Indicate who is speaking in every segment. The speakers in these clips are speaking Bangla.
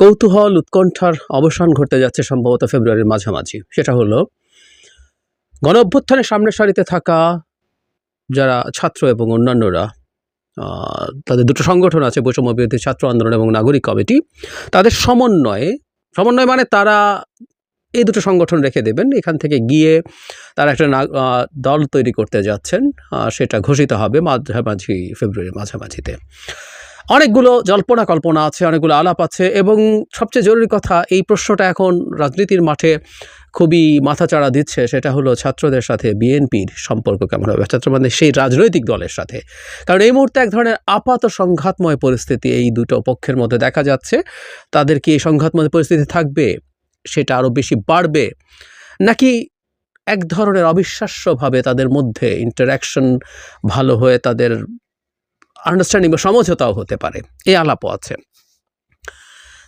Speaker 1: কৌতূহল, উৎকণ্ঠার অবসান ঘটতে যাচ্ছে সম্ভবত ফেব্রুয়ারির মাঝামাঝি। সেটা হলো গণ অভ্যুত্থানের সামনের সারিতে থাকা যারা ছাত্র এবং অন্যান্যরা তাদের দুটো সংগঠন আছে, বৈষম্য বিরোধী ছাত্র আন্দোলন এবং নাগরিক কমিটি, তাদের সমন্বয়ে, সমন্বয় মানে তারা এই দুটো সংগঠন রেখে দেবেন। এখান থেকে গিয়ে তারা একটা দল তৈরি করতে যাচ্ছেন সেটা ঘোষিত হবে মাঝামাঝি, ফেব্রুয়ারির মাঝামাঝিতে। অনেকগুলো জল্পনা কল্পনা আছে, অনেকগুলো আলাপ আছে এবং সবচেয়ে জরুরি কথা, এই প্রশ্নটা এখন রাজনীতির মাঠে খুবই মাথাচাড়া দিচ্ছে, সেটা হলো ছাত্রদের সাথে বিএনপির সম্পর্ক কেমন হবে? ছাত্র মানে সেই রাজনৈতিক দলের সাথে। কারণ এই মুহূর্তে এক ধরনের আপাত সংঘাতময় পরিস্থিতি এই দুটো পক্ষের মধ্যে দেখা যাচ্ছে। তাদের কি এই সংঘাতময় পরিস্থিতি থাকবে? সেটা আরও বেশি বাড়বে? নাকি এক ধরনের অবিশ্বাস্যভাবে তাদের মধ্যে ইন্টারাকশন ভালো হয়ে তাদের আন্ডারস্ট্যান্ডিং বা সমঝোতাও হতে পারে। এই আলাপও আছে।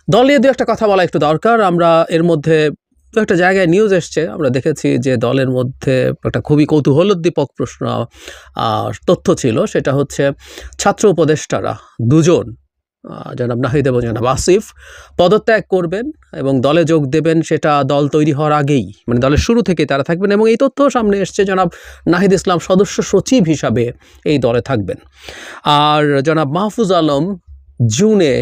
Speaker 1: দল দু একটা কথা বলা একটু দরকার। আমরা এর মধ্যে দু একটা জায়গায় নিউজ এসছে। আমরা দেখেছি যে দলের মধ্যে একটা খুবই কৌতূহলোদ্দীপক প্রশ্ন তথ্য ছিল। সেটা হচ্ছে ছাত্র উপদেষ্টারা দুজন জনাব নাহিদ এবং জনাব আসিফ পদত্যাগ করবেন এবং দলে যোগ দেবেন সেটা দল তৈরি হওয়ার আগেই। মানে দলের শুরু থেকে তারা থাকবেন এবং এই তথ্য সামনে এসছে জনাব নাহিদ ইসলাম সদস্য সচিব হিসাবে এই দলে থাকবেন। আর জনাব মাহফুজ আলম জুনে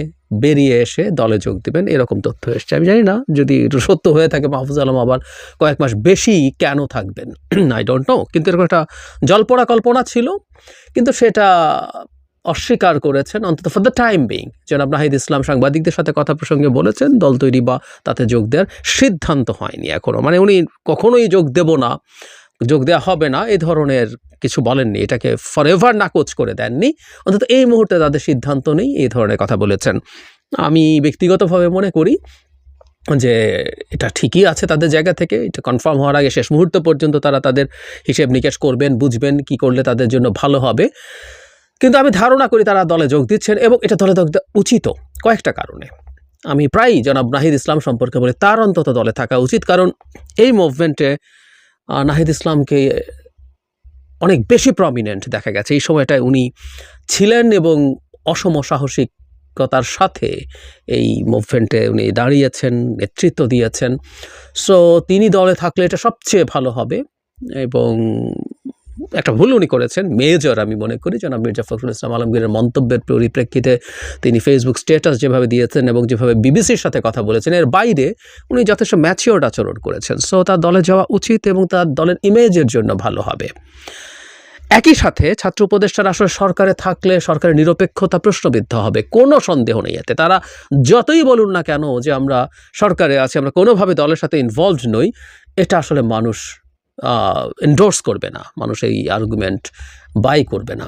Speaker 1: বেরিয়ে এসে দলে যোগ দেবেন, এরকম তথ্য এসছে। আমি জানি না যদি সত্য হয়ে থাকে মাহফুজ আলম আবার কয়েক মাস বেশি কেন থাকবেন। আই ডোন্ট নো কিন্তু এরকম একটা জল্পনা কল্পনা ছিল। কিন্তু সেটা অস্বীকার করেছেন অন্তত ফর দ্য টাইম বিং জনাব নাহিদ ইসলাম সাংবাদিকদের সাথে কথা প্রসঙ্গে বলেছেন, দল তৈরি বা তাতে যোগ দেওয়ার সিদ্ধান্ত হয়নি এখনও মানে উনি কখনোই যোগ দেব না, যোগ দেওয়া হবে না এই ধরনের কিছু বলেননি, এটাকে ফরএভার নাকচ করে দেননি। অন্তত এই মুহূর্তে তাদের সিদ্ধান্ত নেই এই ধরনের কথা বলেছেন। আমি ব্যক্তিগতভাবে মনে করি যে এটা ঠিকই আছে তাদের জায়গা থেকে, এটা কনফার্ম হওয়ার আগে শেষ মুহূর্ত পর্যন্ত তারা তাদের হিসেব নিকেশ করবেন, বুঝবেন কি করলে তাদের জন্য ভালো হবে। কিন্তু আমি ধারণা করি তারা দলে যোগ দিচ্ছেন এবং এটা দলে যোগ উচিত কয়েকটা কারণে। আমি প্রায়ই জনাব নাহিদ ইসলাম সম্পর্কে বলি, তার অন্তত দলে থাকা উচিত কারণ এই মুভমেন্টে নাহিদ ইসলামকে অনেক বেশি প্রমিনেন্ট দেখা গেছে। এই সময়টায় উনি ছিলেন এবং অসম সাহসিকতার সাথে এই মুভমেন্টে উনি দাঁড়িয়েছেন, নেতৃত্ব দিয়েছেন। সো তিনি দলে থাকলে এটা সবচেয়ে ভালো হবে এবং একটা ভুল উনি করেছেন। মেজর আমি মনে করি, জনাব মির্জা ফখরুল ইসলাম আলমগীরের মন্তব্যের পরিপ্রেক্ষিতে তিনি ফেসবুক স্ট্যাটাস যেভাবে দিয়েছেন এবং যেভাবে বিবিসির সাথে কথা বলেছেন, এর বাইরে উনি যথেষ্ট ম্যাচিওর্ড আচরণ করেছেন। সো তার দলে যাওয়া উচিত এবং তার দলের ইমেজের জন্য ভালো হবে। একই সাথে ছাত্র উপদেষ্টারা আসলে সরকারে থাকলে সরকারের নিরপেক্ষতা প্রশ্নবিদ্ধ হবে, কোনো সন্দেহ নেই এতে। তারা যতই বলুন না কেন যে আমরা সরকারে আছি, আমরা কোনোভাবে দলের সাথে ইনভলভড নই, এটা আসলে মানুষ এন্ডোর্স করবে না। মানুষ এই আর্গুমেন্ট বাই করবে না।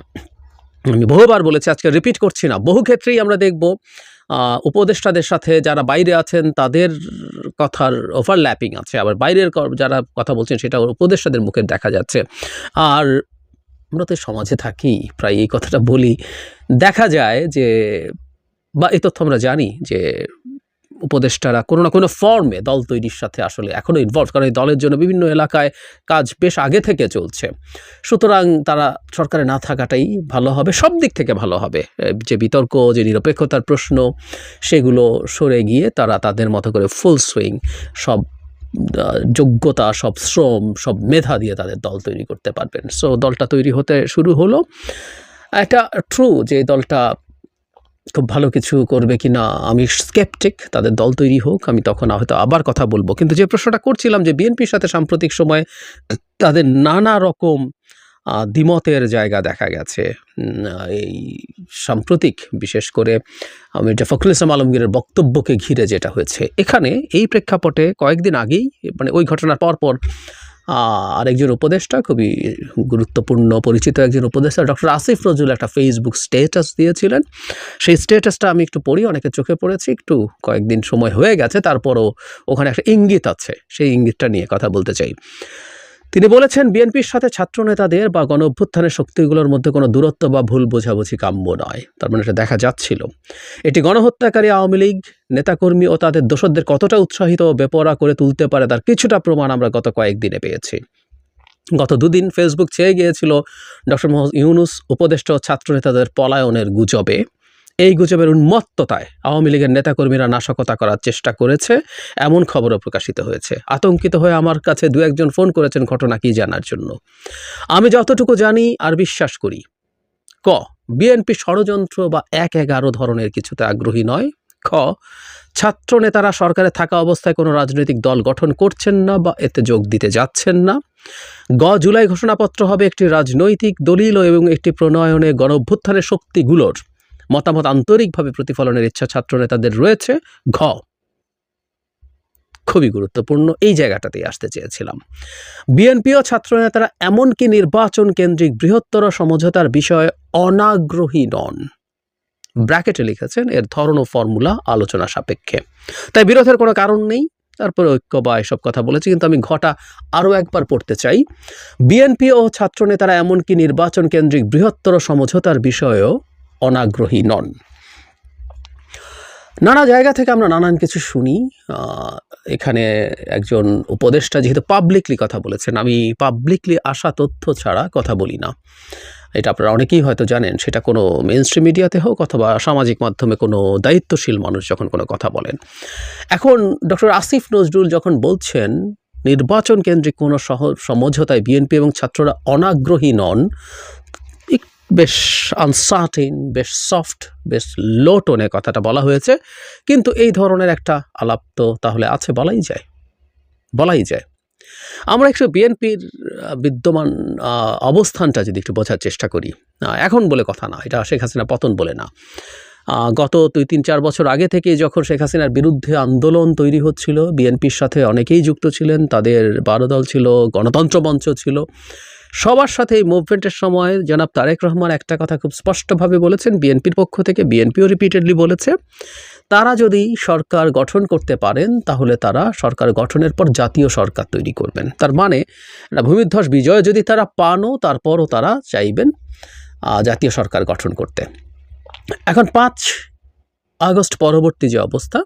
Speaker 1: আমি বহুবার বলেছি, আজকে রিপিট করছি না। বহু ক্ষেত্রেই আমরা দেখব উপদেষ্টাদের সাথে যারা বাইরে আছেন, তাদের কথার ওভারল্যাপিং আছে। আবার বাইরের যারা কথা বলছেন, সেটা উপদেষ্টাদের মুখে দেখা যাচ্ছে। আর আমরা তো সমাজে থাকি, প্রায় এই কথাটা বলি। দেখা যায় যে, বা এই তথ্য আমরা জানি যে উপদেষ্টারা কোনো না কোনো ফর্মে দল তৈরির সাথে আসলে এখনও ইনভলভ কারণ এই দলের জন্য বিভিন্ন এলাকায় কাজ বেশ আগে থেকে চলছে। সুতরাং তারা সরকারে না থাকাটাই ভালো হবে, সব দিক থেকে ভালো হবে। যে বিতর্ক, যে নিরপেক্ষতার প্রশ্ন, সেগুলো সরে গিয়ে তারা তাদের মতো করে ফুল সুইং সব যোগ্যতা, সব শ্রম, সব মেধা দিয়ে তাদের দল তৈরি করতে পারবেন। সো দলটা তৈরি হতে শুরু হলো। এটা ট্রু যে দলটা খুব ভালো কিছু করবে কি না আমি স্কেপটিক তাদের দল তৈরি হোক, আমি তখন হয়তো আবার কথা বলব। কিন্তু যে প্রশ্নটা করছিলাম যে বিএনপির সাথে সাম্প্রতিক সময় তাদের নানা রকম দ্বিমতের জায়গা দেখা গেছে। এই সাম্প্রতিক, বিশেষ করে মির্জা ফখরুল ইসলাম আলমগীরের বক্তব্যকে ঘিরে যেটা হয়েছে। এখানে এই প্রেক্ষাপটে কয়েকদিন আগেই মানে ওই ঘটনার পরপর আহ, আরেকজন উপদেষ্টা খুবই গুরুত্বপূর্ণ পরিচিত একজন উপদেষ্টা ডক্টর আসিফ রজুল একটা ফেসবুক স্টেটাস দিয়েছিলেন। সেই স্টেটাসটা আমি একটু পড়ি অনেকে চোখে পড়েছি একটু কয়েকদিন সময় হয়ে গেছে তারপরও ওখানে একটা ইঙ্গিত আছে সেই ইঙ্গিতটা নিয়ে কথা বলতে চাই। তিনি বলেছেন, বিএনপির সাথে ছাত্রনেতাদের বা গণ অভ্যুত্থানের শক্তিগুলোর মধ্যে কোনো দূরত্ব বা ভুল বোঝাবুঝি কাম্য নয়। তার মানে এটা দেখা যাচ্ছিল। এটি গণহত্যাকারী আওয়ামী লীগ, নেতাকর্মী ও তাদের দোষদের কতটা উৎসাহিত ও বেপরা করে তুলতে পারে তার কিছুটা প্রমাণ আমরা গত কয়েকদিনে পেয়েছি। গত দুদিন ফেসবুক চেয়ে গিয়েছিল ডক্টর মোহাম্মদ ইউনুস, উপদেষ্টা ও ছাত্রনেতাদের পলায়নের গুজবে। এই গুজবের উন্মত্ততায় আওয়ামী লীগের নেতাকর্মীরা নাশকতা করার চেষ্টা করেছে, এমন খবরও প্রকাশিত হয়েছে। আতঙ্কিত হয়ে আমার কাছে দু একজন ফোন করেছেন ঘটনা কি জানার জন্য। আমি যতটুকু জানি আর বিশ্বাস করি, ক, বিএনপি ষড়যন্ত্র বা এক এগারো ধরনের কিছুতে আগ্রহী নয়, খ, ছাত্র নেতারা সরকারে থাকা অবস্থায় কোনো রাজনৈতিক দল গঠন করছেন না বা এতে যোগ দিতে যাচ্ছেন না, গ, জুলাই ঘোষণাপত্র হবে একটি রাজনৈতিক দলিল এবং একটি প্রণয়নে গণ অভ্যুত্থানের শক্তিগুলোর মতামত আন্তরিকভাবে প্রতিফলনের ইচ্ছা ছাত্র নেতাদের রয়েছে, ঘ। খুবই গুরুত্বপূর্ণ, এই জায়গাটাতেই আসতে চেয়েছিলাম। বিএনপি ও ছাত্রনেতারা এমনকি নির্বাচন কেন্দ্রিক বৃহত্তর সমঝোতার বিষয়ে অনাগ্রহী নন। ব্র্যাকেটে লিখেছেন, এর ধরন ও ফর্মুলা আলোচনা সাপেক্ষে। তাই বিরোধের কোনো কারণ নেই, তারপরে ঐক্য বা এসব কথা বলেছি, কিন্তু আমি ঘটা আরও একবার পড়তে চাই। বিএনপি ও ছাত্রনেতারা এমনকি নির্বাচন কেন্দ্রিক বৃহত্তর সমঝোতার বিষয়েও অনাগ্রহী নন। নানা জায়গা থেকে আমরা নানান কিছু শুনি। এখানে একজন উপদেষ্টা যেহেতু পাবলিকলি কথা বলেছেন, আমি পাবলিকলি আসা তথ্য ছাড়া কথা বলি না। এটা আপনারা অনেকেই হয়তো জানেন, সেটা কোনো মেন স্ট্রিম মিডিয়াতে হোক অথবা সামাজিক মাধ্যমে কোনো দায়িত্বশীল মানুষ যখন কোনো কথা বলেন। এখন ডক্টর আসিফ নজরুল যখন বলছেন, নির্বাচন কেন্দ্রিক কোনো সহ, সমঝোতায় বিএনপি এবং ছাত্ররা অনাগ্রহী নন বেশ আনসার্টিন বেশ সফট বেশ লো টোনে কথাটা বলা হয়েছে। কিন্তু এই ধরনের একটা আলাপ তো তাহলে আছে, বলাই যায়। বলাই যায়। আমরা একটু বিএনপির বিদ্যমান অবস্থানটা যদি একটু বোঝার চেষ্টা করি। এখন বলে কথা না, এটা শেখ হাসিনা পতন বলে না। গত দুই তিন চার বছর আগে থেকে যখন শেখ হাসিনার বিরুদ্ধে আন্দোলন তৈরি হচ্ছিল বিএনপির সাথে অনেকেই যুক্ত ছিলেন, তাদের বারো দল ছিল, গণতন্ত্র মঞ্চ ছিল। সবার সাথে এই মুভমেন্টের সময় জনাব তারেক রহমান একটা কথা খুব স্পষ্টভাবে বলেছেন, বিএনপির পক্ষ থেকে, বিএনপিও রিপিটেডলি বলেছে, তারা যদি সরকার গঠন করতে পারেন, তাহলে তারা সরকার গঠনের পর জাতীয় সরকার তৈরি করবেন। তার মানে ভূমিধ্বস বিজয় যদি তারা পানও তারপরও তারা চাইবেন জাতীয় সরকার গঠন করতে। এখন পাঁচ আগস্ট পরবর্তী যে অবস্থা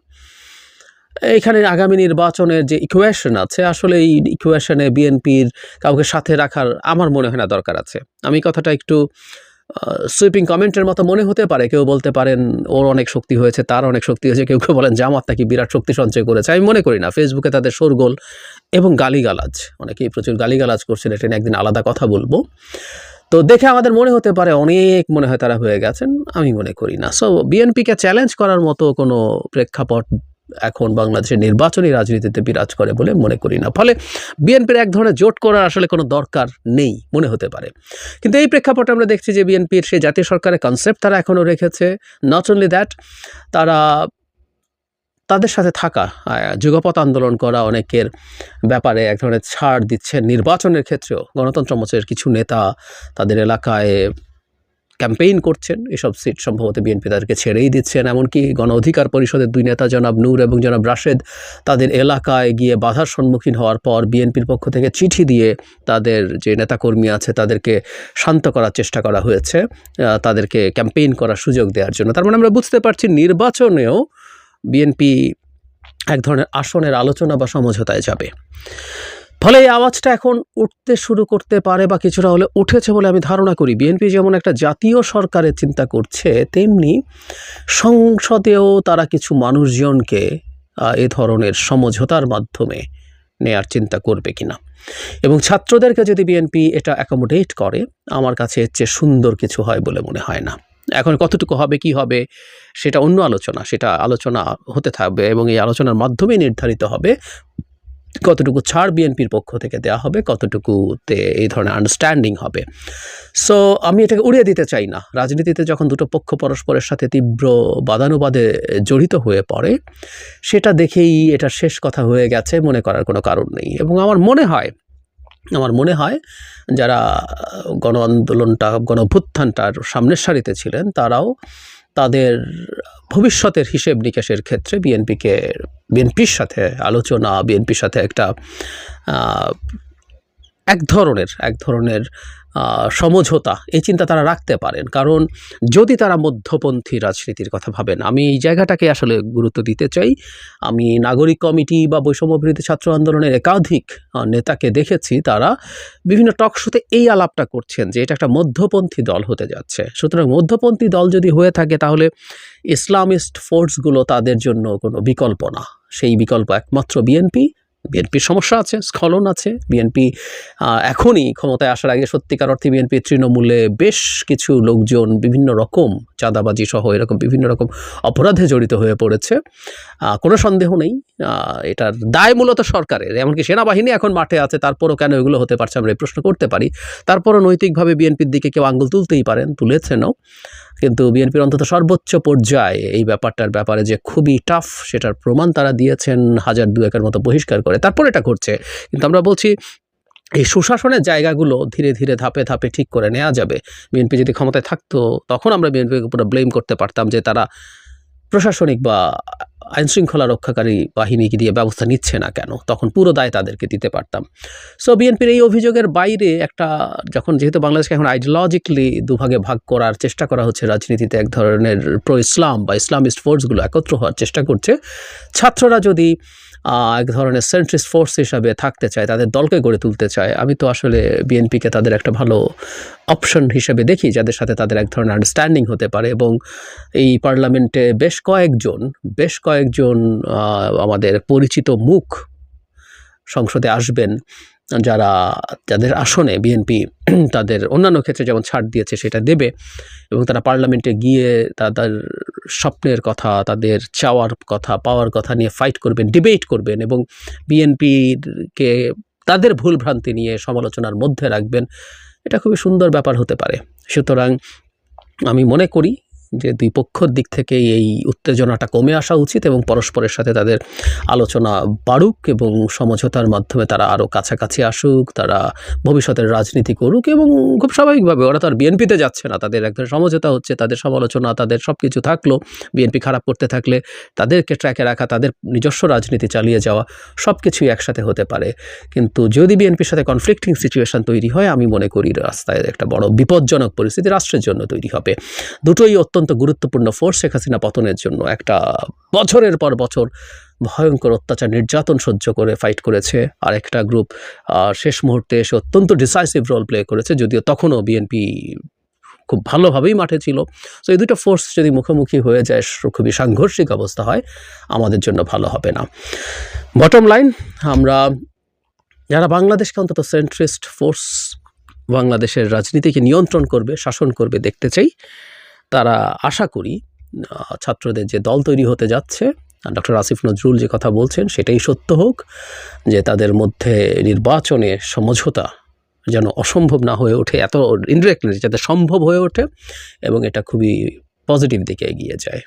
Speaker 1: এখানে আগামী নির্বাচনের যে ইকুয়েশন আছে, আসলে এই ইকুয়েশনে বিএনপির কাউকে সাথে রাখার আমার মনে হয় না দরকার আছে। আমি কথাটা একটু সুইপিং কমেন্টের মতো মনে হতে পারে, কেউ বলতে পারেন, ওর অনেক শক্তি হয়েছে, তার অনেক শক্তি হয়েছে। কেউ কেউ বলেন জামাত নাকি বিরাট শক্তি সঞ্চয় করেছে। আমি মনে করি না ফেসবুকে তাদের শোরগোল এবং গালিগালাজ, অনেকেই প্রচুর গালিগালাজ করছেন, এটা নিয়ে একদিন আলাদা কথা বলব। তো দেখে আমাদের মনে হতে পারে, অনেক মনে হয় তারা হয়ে গেছেন, আমি মনে করি না। সো বিএনপিকে চ্যালেঞ্জ করার মতো কোনো প্রেক্ষাপট এখন বাংলাদেশের নির্বাচনী রাজনীতিতে বিরাজ করে বলে মনে করি না। ফলে বিএনপির এক ধরনের জোট করার আসলে কোনো দরকার নেই মনে হতে পারে। কিন্তু এই প্রেক্ষাপটে আমরা দেখছি যে বিএনপির সেই জাতীয় সরকারের কনসেপ্ট তারা এখনও রেখেছে। নট অনলি দ্যাট তারা তাদের সাথে থাকা আহ, যুগপৎ আন্দোলন করা অনেকের ব্যাপারে এক ধরনের ছাড় দিচ্ছে নির্বাচনের ক্ষেত্রেও গণতন্ত্র মঞ্চের কিছু নেতা তাদের এলাকায় ক্যাম্পেইন করছেন, এসব সিট সম্ভবত বিএনপি তাদেরকে ছেড়েই দিচ্ছেন। এমনকি গণ অধিকার পরিষদের দুই নেতা জনাব নূর এবং জনাব রাশেদ তাদের এলাকায় গিয়ে বাধার সম্মুখীন হওয়ার পর বিএনপির পক্ষ থেকে চিঠি দিয়ে তাদের যে নেতাকর্মী আছে তাদেরকে শান্ত করার চেষ্টা করা হয়েছে তাদেরকে ক্যাম্পেইন করার সুযোগ দেওয়ার জন্য। তার মানে আমরা বুঝতে পারছি নির্বাচনেও বিএনপি এক ধরনের আসনের আলোচনা বা সমঝোতায় যাবে। ফলে এই আওয়াজটা এখন উঠতে শুরু করতে পারে বা কিছুটা হলে উঠেছে বলে আমি ধারণা করি। বিএনপি যেমন একটা জাতীয় সরকারের চিন্তা করছে, তেমনি সংসদেও তারা কিছু মানুষজনকে এ ধরনের সমঝোতার মাধ্যমে নেয়ার চিন্তা করবে কিনা। এবং ছাত্রদেরকে যদি বিএনপি এটা অ্যাকোমোডেট করে, আমার কাছে এর চেয়ে সুন্দর কিছু হয় বলে মনে হয় না। এখন কতটুকু হবে, কি হবে, সেটা অন্য আলোচনা, সেটা আলোচনা হতে থাকবে এবং এই আলোচনার মাধ্যমেই নির্ধারিত হবে কতটুকু ছাড় বিএনপির পক্ষ থেকে দেওয়া হবে, কতটুকুতে এই ধরনের আন্ডারস্ট্যান্ডিং হবে। সো আমি এটাকে উড়িয়ে দিতে চাই না। রাজনীতিতে যখন দুটো পক্ষ পরস্পরের সাথে তীব্র বাদানুবাদে জড়িত হয়ে পড়ে, সেটা দেখেই এটা শেষ কথা হয়ে গেছে, মনে করার কোনো কারণ নেই। এবং আমার মনে হয়, আমার মনে হয় যারা গণ আন্দোলনটা গণভ্যুত্থানটার সামনের সারিতে ছিলেন, তারাও তাদের ভবিষ্যতের হিসেব নিকাশের ক্ষেত্রে বিএনপিকে বিএনপির সাথে আলোচনা বিএনপির সাথে একটা এক ধরনের এক ধরনের সমঝোতা এই চিন্তা তারা রাখতে পারেন। কারণ যদি তারা মধ্যপন্থী রাজনীতির কথা ভাবেন, আমি এই জায়গাটাকে আসলে গুরুত্ব দিতে চাই। আমি নাগরিক কমিটি বা বৈষম্য বিরোধী ছাত্র আন্দোলনের একাধিক নেতাকে দেখেছি, তারা বিভিন্ন টক শোতে এই আলাপটা করছেন যে, এটা একটা মধ্যপন্থী দল হতে যাচ্ছে। সুতরাং মধ্যপন্থী দল যদি হয়ে থাকে, তাহলে ইসলামিস্ট ফোর্সগুলো তাদের জন্য কোনো বিকল্প না। সেই বিকল্প একমাত্র বিএনপি বিএনপির সমস্যা আছে, স্খলন আছে। বিএনপি এখনই ক্ষমতায় আসার আগে সত্যিকার অর্থে বিএনপি তৃণমূলে বেশ কিছু লোকজন বিভিন্ন রকম চাঁদাবাজি সহ এরকম বিভিন্ন রকম অপরাধে জড়িত হয়ে পড়েছে। কোনো সন্দেহ নেই এটার দায় মূলত সরকারের। এমনকি সেনাবাহিনী এখন মাঠে আছে, তারপরও কেন এগুলো হতে পারছে আমরা এই প্রশ্ন করতে পারি। তারপরও নৈতিকভাবে বিএনপির দিকে কেউ আঙ্গুল তুলতেই পারেন তুলেছেনও কিন্তু বিএনপির অন্তত সর্বোচ্চ পর্যায়ে এই ব্যাপারটার ব্যাপারে যে খুবই টাফ সেটার প্রমাণ তারা দিয়েছেন হাজার দুয়েকের মতো বহিষ্কার করে। তারপর এটা ঘটছে। কিন্তু আমরা বলছি, এই সুশাসনের জায়গাগুলো ধীরে ধীরে ধাপে ধাপে ঠিক করে নেওয়া যাবে। বিএনপি যদি ক্ষমতায় থাকতো, তখন আমরা বিএনপির উপরে ব্লেম করতে পারতাম যে তারা প্রশাসনিক বা আইনশৃঙ্খলা রক্ষাকারী বাহিনীকে দিয়ে ব্যবস্থা নিচ্ছে না কেন? তখন পুরো দায় তাদেরকে দিতে পারতাম। সো বিএনপির এই অভিযোগের বাইরে একটা, যখন যেহেতু বাংলাদেশকে এখন আইডিওলজিক্যালি দুভাগে ভাগ করার চেষ্টা করা হচ্ছে, রাজনীতিতে এক ধরনের প্রো ইসলাম বা ইসলামিস্ট ফোর্সগুলো একত্র হওয়ার চেষ্টা করছে, ছাত্ররা যদি এক ধরনের সেন্ট্রিস্ট ফোর্স হিসাবে থাকতে চায়, তাদের দলকে গড়ে তুলতে চায়। আমি তো আসলে বিএনপিকে তাদের একটা ভালো অপশন হিসেবে দেখি, যাদের সাথে তাদের এক ধরনের আন্ডারস্ট্যান্ডিং হতে পারে এবং এই পার্লামেন্টে বেশ কয়েকজন বেশ কয়েকজন আমাদের পরিচিত মুখ সংসদে আসবেন। যারা যাদের আসনে বিএনপি তাদের অন্যান্য ক্ষেত্রে যেমন ছাড় দিয়েছে সেটা দেবে এবং তারা পার্লামেন্টে গিয়ে তাদের স্বপ্নের কথা, তাদের চাওয়ার কথা, পাওয়ার কথা নিয়ে ফাইট করবেন ডিবেট করবেন এবং বিএনপিকে তাদের ভুল ভ্রান্তি নিয়ে সমালোচনার মধ্যে রাখবেন। এটা খুবই সুন্দর ব্যাপার হতে পারে। সুতরাং আমি মনে করি যে দুই পক্ষর দিক থেকে এই উত্তেজনাটা কমে আসা উচিত এবং পরস্পরের সাথে তাদের আলোচনা বাড়ুক এবং সমঝোতার মাধ্যমে তারা আরও কাছাকাছি আসুক, তারা ভবিষ্যতের রাজনীতি করুক এবং খুব স্বাভাবিকভাবে ওরা তো আর বিএনপিতে যাচ্ছে না। তাদের এক ধরনের সমঝোতা হচ্ছে, তাদের সমালোচনা, তাদের সব কিছু থাকল, বিএনপি খারাপ করতে থাকলে তাদেরকে ট্র্যাকে রাখা, তাদের নিজস্ব রাজনীতি চালিয়ে যাওয়া সব কিছুই একসাথে হতে পারে। কিন্তু যদি বিএনপির সাথে কনফ্লিক্টিং সিচুয়েশন তৈরি হয়, আমি মনে করি রাস্তায় একটা বড় বিপজ্জনক পরিস্থিতি রাষ্ট্রের জন্য তৈরি হবে। দুটোই অত্যন্ত গুরুত্বপূর্ণ ফোর্স শেখ হাসিনা পতনের জন্য। একটা বছরের পর বছর ভয়ঙ্কর অত্যাচার, নির্যাতন সহ্য করে ফাইট করেছে। আর একটা গ্রুপ শেষ মুহূর্তে এসে অত্যন্ত ডিসাইসিভ রোল প্লে করেছে, যদিও তখনও বিএনপি খুব ভালোভাবেই মাঠে ছিল। তো এই দুটো ফোর্স যদি মুখোমুখি হয়ে যায় খুবই সাংঘর্ষিক অবস্থা হয়, আমাদের জন্য ভালো হবে না। বটম লাইন আমরা যারা বাংলাদেশকে অন্তত সেন্ট্রিস্ট ফোর্স বাংলাদেশের রাজনীতিকে নিয়ন্ত্রণ করবে, শাসন করবে, দেখতে চাই। তারা আশা করি ছাত্রদের যে দল তৈরি হতে যাচ্ছে ডক্টর আসিফ নজরুল যে কথা বলছেন সেটাই সত্য হোক, যে তাদের মধ্যে নির্বাচনে সমঝোতা যেন অসম্ভব না হয়ে ওঠে, এত ইনডিরেক্টলি যাতে সম্ভব হয়ে ওঠে, এবং এটা খুবই পজিটিভ দিকে এগিয়ে যায়।